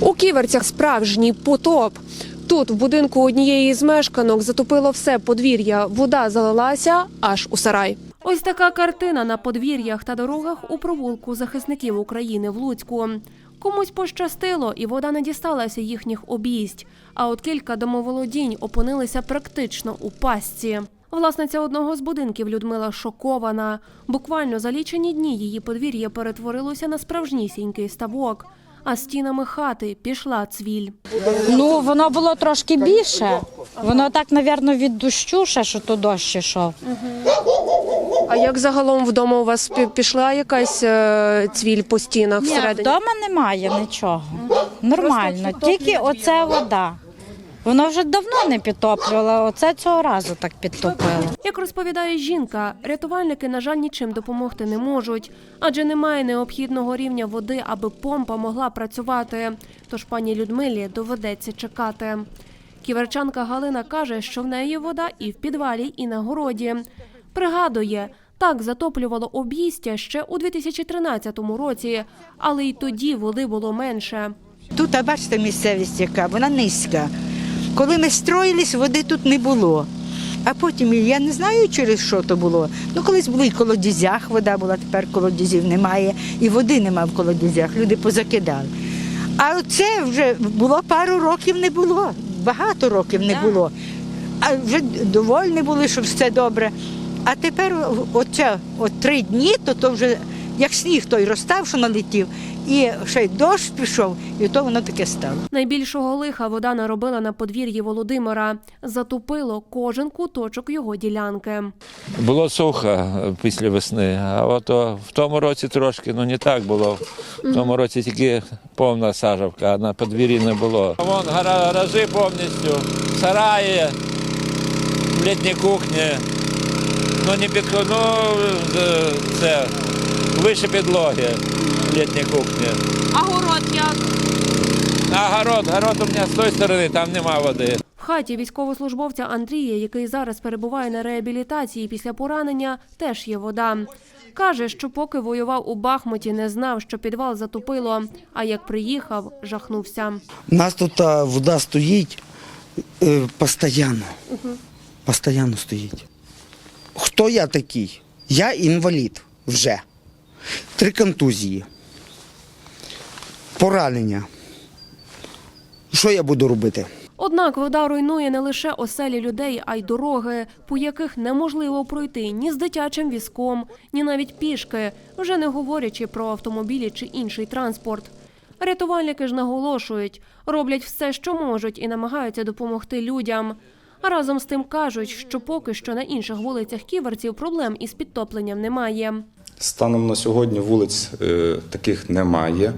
У ківерцях справжній потоп. Тут, в будинку однієї з мешканок, затопило все подвір'я. Вода залилася аж у сарай. Ось така картина на подвір'ях та дорогах у провулку захисників України в Луцьку. Комусь пощастило, і вода не дісталася їхніх обійсть. А от кілька домоволодінь опинилися практично у пастці. Власниця одного з будинків Людмила шокована. Буквально за лічені дні її подвір'я перетворилося на справжнісінький ставок. А стінами хати пішла цвіль. Ну, воно було трошки більше. Воно так, мабуть, від дощу, ще що то дощ йшов. А як загалом вдома у вас пі- пішла якась е, цвіль по стінах Ні, всередині? вдома немає нічого. Нормально, тільки оце вода. Воно вже давно не підтоплювало, оце цього разу так підтопило. Як розповідає жінка, рятувальники, на жаль, нічим допомогти не можуть, адже немає необхідного рівня води, аби помпа могла працювати. Тож пані Людмилі доведеться чекати. Ківерчанка Галина каже, що в неї вода і в підвалі, і на городі. Пригадує, так затоплювало об'їстя ще у 2013 році, але й тоді води було менше. Тут, а бачите, місцевість яка, вона низька. Коли ми строїлись, води тут не було. А потім я не знаю, через що то було. Ну, колись було і колодязях вода була, тепер колодязів немає, і води нема в колодязях, люди позакидали. А це вже було пару років не було, багато років не було. А вже довольні були, що все добре. А тепер оце, от три дні, то, то вже як сніг той розстав, що налетів, і ще й дощ пішов, і то воно таке стало. Найбільшого лиха вода наробила на подвір'ї Володимира. Затопило кожен куточок його ділянки. Було сухо після весни, а от в тому році трошки ну не так було. В тому році тільки повна сажавка, а на подвір'ї не було. Вон гара- гаражі повністю, сараї, літні кухні. Ну не під ну, це вище підлоги літні кухні. А город як? А город, город у мене з тої сторони, там нема води. В хаті військовослужбовця Андрія, який зараз перебуває на реабілітації після поранення, теж є вода. Каже, що поки воював у Бахмуті, не знав, що підвал затопило. А як приїхав, жахнувся. У нас тут вода стоїть е, постійно. Постійно стоїть. Хто я такий? Я інвалід вже. Три контузії. Поранення. Що я буду робити? Однак вода руйнує не лише оселі людей, а й дороги, по яких неможливо пройти ні з дитячим візком, ні навіть пішки, вже не говорячи про автомобілі чи інший транспорт. Рятувальники ж наголошують, роблять все, що можуть, і намагаються допомогти людям. Разом з тим кажуть, що поки що на інших вулицях ківерців проблем із підтопленням немає. Станом на сьогодні вулиць е, таких немає.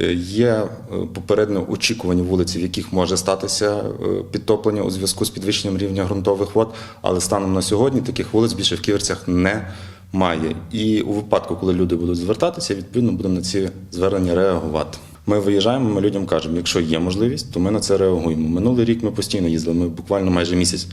Е, Є е, попередньо очікувані вулиці, в яких може статися підтоплення у зв'язку з підвищенням рівня ґрунтових вод, але станом на сьогодні таких вулиць більше в ківерцях немає. І у випадку, коли люди будуть звертатися, відповідно будемо на ці звернення реагувати. Ми виїжджаємо, ми людям кажемо, якщо є можливість, то ми на це реагуємо. Минулий рік ми постійно їздили. Ми буквально майже місяць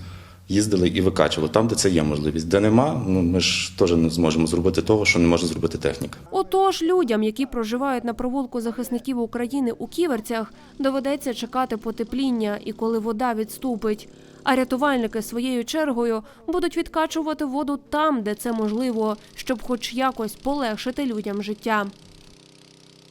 їздили і викачували там, де це є можливість. Де нема, ну ми ж теж не зможемо зробити того, що не може зробити техніка. Отож, людям, які проживають на провулку захисників України у ківерцях, доведеться чекати потепління і коли вода відступить. А рятувальники своєю чергою будуть відкачувати воду там, де це можливо, щоб хоч якось полегшити людям життя.